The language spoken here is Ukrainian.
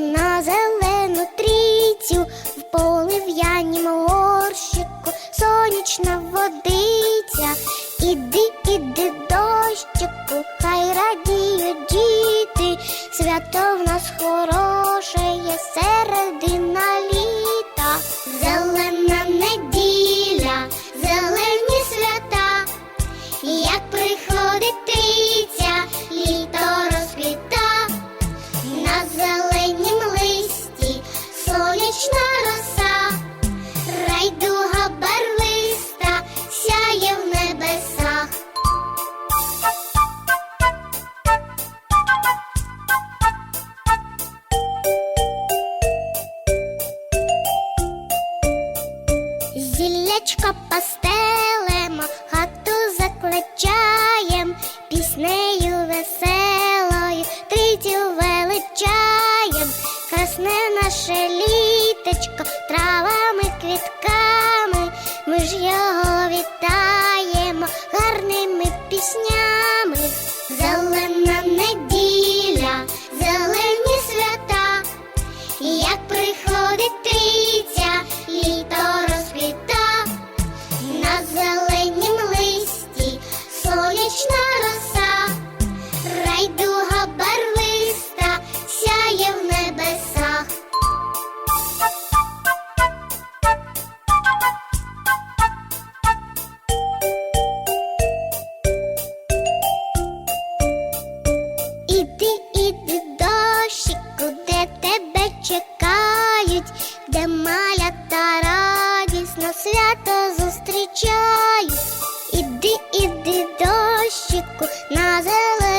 на зелену трійцю, в полив'янім горщику, сонячна водиця, іди, іди, дощику, хай радіють діти, свято в нас хоро. Зіллячка постелемо, хату закличаєм, піснею веселою, трицю величаєм, красне наше літочко, травами, квітками, Свято зустрічаю, іди, іди, дощику на зелену.